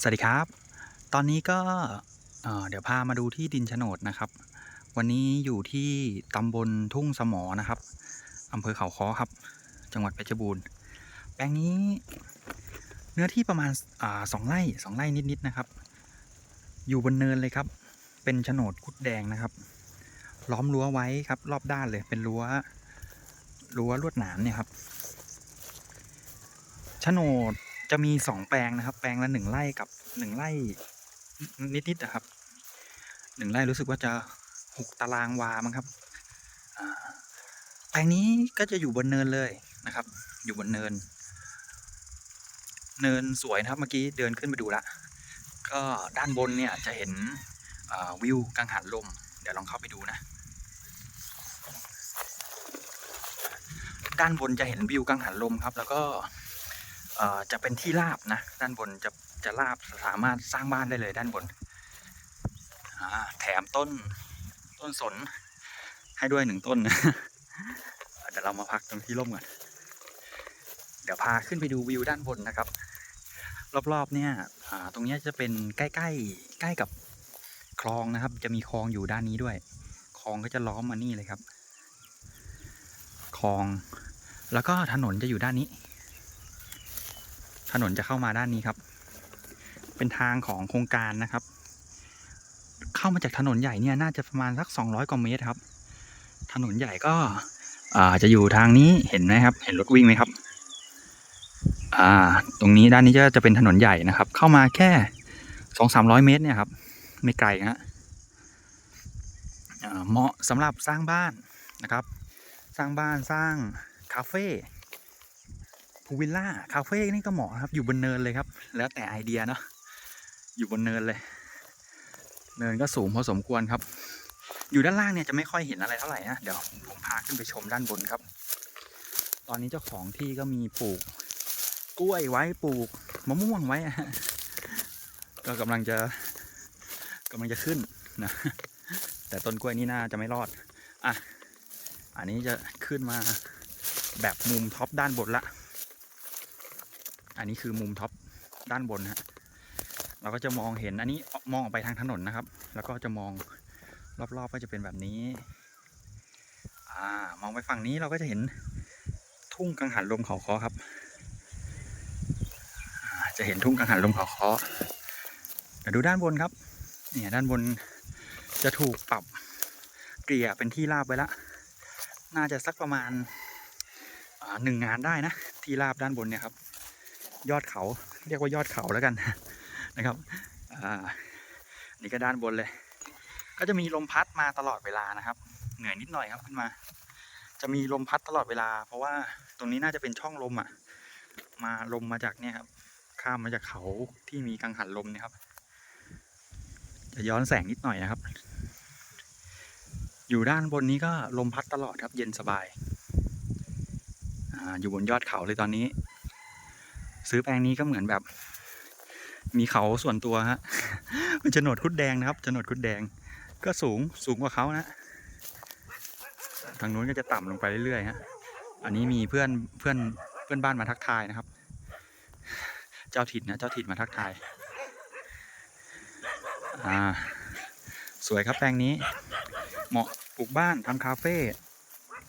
สวัสดีครับ ตอนนี้ก็เอ่อเดี๋ยวพามาดูที่ดินโฉนดนะครับ วันนี้อยู่ที่ตำบลทุ่งสมอนะครับอำเภอเขาค้อครับ จังหวัดเพชรบูรณ์แปลงนี้เนื้อที่ประมาณอาสองไร่สองไร่นิดๆนะครับ อยู่บนเนินเลยครับ เป็นโฉนดคุดแดงนะครับ ล้อมรั้วไว้ครับ รอบด้านเลยเป็นรั้วรั้วลวดหนามเนี่ยครับโฉนด จะมีสองแปลงนะครับ แปลงละหนึ่งไร่กับหนึ่งไร่นิดๆนะครับหนึ่งไร่รู้สึกว่าจะหกตารางวามั้งครับแปลงนี้ก็จะอยู่บนเนินเลยนะครับ อยู่บนเนิน เนินสวยนะครับเมื่อกี้เดินขึ้นไปดูละก็ด้านบนเนี่ยจะเห็นวิวกังหันลม เดี๋ยวลองเข้าไปดูนะ ด้านบนจะเห็นวิวกังหันลมครับ แล้วก็ จะเป็นที่ราบนะ ด้านบนจะจะราบสามารถสร้างบ้านได้เลยด้านบนแถมต้นต้นสนให้ด้วยหนึ่งต้นนะเดี๋ยวเรามาพักตรงที่ร่มก่อนเดี๋ยวพาขึ้นไปดูวิวด้านบนนะครับ รอบๆเนี่ยตรงเนี้ยจะเป็นใกล้ๆใกล้กับคลองนะครับ จะมีคลองอยู่ด้านนี้ด้วย คลองก็จะล้อมมานี่เลยครับ คลอง แล้วก็ถนนจะอยู่ด้านนี้ ถนนจะเข้ามาด้านนี้ครับ เป็นทางของโครงการนะครับ เข้ามาจากถนนใหญ่เนี่ยน่าจะประมาณสัก 200 กว่าเมตรครับ ถนนใหญ่ก็อ่าจะอยู่ทางนี้เห็นไหมครับ เห็นรถวิ่งไหมครับ อ่า ตรงนี้ด้านนี้จะจะเป็นถนนใหญ่นะครับ เข้ามาแค่สองสามร้อยเมตรเนี่ยครับ ไม่ไกลนะเหมาะสำหรับสร้างบ้านนะครับ สร้างบ้านสร้างคาเฟ่ วิลล่าคาเฟ่นี่ก็เหมาะครับ อยู่บนเนินเลยครับ แล้วแต่ไอเดียเนาะอยู่บนเนินเลย เนินก็สูงพอสมควรครับ อยู่ด้านล่างเนี่ยจะไม่ค่อยเห็นอะไรเท่าไหร่นะเดี๋ยวผมพาขึ้นไปชมด้านบนครับ ตอนนี้เจ้าของที่ก็มีปลูก กล้วยไว้ปลูกมะม่วงไว้ก็กำลังจะกำลังจะขึ้นนะแต่ต้นกล้วยนี่น่าจะไม่รอดอะอันนี้จะขึ้นมาแบบมุมท็อปด้านบนละ อันนี้คือมุมท็อปด้านบนฮะเราก็จะมองเห็นอันนี้มองออกไปทางถนนนะครับ แล้วก็จะมองรอบๆก็จะเป็นแบบนี้ อ่ามองไปฝั่งนี้เราก็จะเห็นทุ่งกังหันลมเขาคอครับ จะเห็นทุ่งกังหันลมเขาคอเดี๋ยวดูด้านบนครับ เนี่ยด้านบนจะถูกปรับเกลี่ยเป็นที่ราบไว้ละ น่าจะสักประมาณหนึ่งงานได้นะ ที่ราบด้านบนเนี่ยครับ ยอดเขา เรียกว่ายอดเขาแล้วกันนะครับนี่ก็ด้านบนเลย ก็จะมีลมพัดมาตลอดเวลานะครับ เหนื่อยนิดหน่อยครับขึ้นมา จะมีลมพัดตลอดเวลา เพราะว่าตรงนี้น่าจะเป็นช่องลมอะ มาลมมาจากเนี่ยครับ ข้ามมาจากเขาที่มีกังหันลมเนี่ยครับ จะย้อนแสงนิดหน่อยนะครับ อยู่ด้านบนนี้ก็ลมพัดตลอดครับ เย็นสบายอาอยู่บนยอดเขาเลยตอนนี้ ซื้อแปลงนี้ก็เหมือนแบบ มีเขาส่วนตัวฮะเป็นโฉนดคุดแดงนะครับโฉนดคุดแดง ก็สูงสูงกว่าเขานะทางนู้นก็จะต่ำลงไปเรื่อยๆฮะอันนี้มีเพื่อนเพื่อนเพื่อนบ้านมาทักทายนะครับ เจ้าถิ่นนะเจ้าถิ่นมาทักทายอ่าสวยครับแปลงนี้ เหมาะปลูกบ้านทำคาเฟ่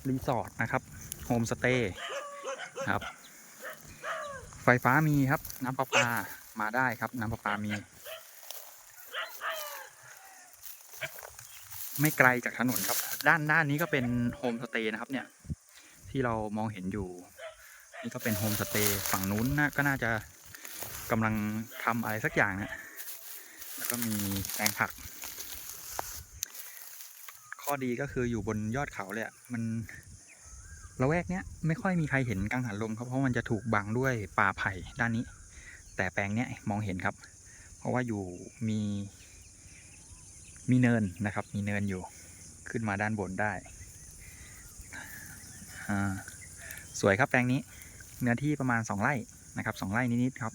รีสอร์ทนะครับโฮมสเตย์ครับ ไฟฟ้ามีครับ น้ำประปามาได้ครับ น้ำประปามี ไม่ไกลจากถนนครับ ด้านด้านนี้ก็เป็นโฮมสเตย์นะครับ เนี่ย ที่เรามองเห็นอยู่ นี่ก็เป็นโฮมสเตย์ฝั่งนู้นนะก็น่าจะกำลังทำอะไรสักอย่างนะแล้วก็มีแปลงผัก ข้อดีก็คืออยู่บนยอดเขาเลยอะมัน ละแวกเนี้ยไม่ค่อยมีใครเห็นกังหันลมครับเพราะมันจะถูกบังด้วยป่าไผ่ด้านนี้ แต่แปลงเนี้ยมองเห็นครับ เพราะว่าอยู่มีมีเนินนะครับ มีเนินอยู่ขึ้นมาด้านบนได้สวยครับแปลงนี้เนื้อที่ประมาณสองไร่นะครับสองไร่นิดๆครับ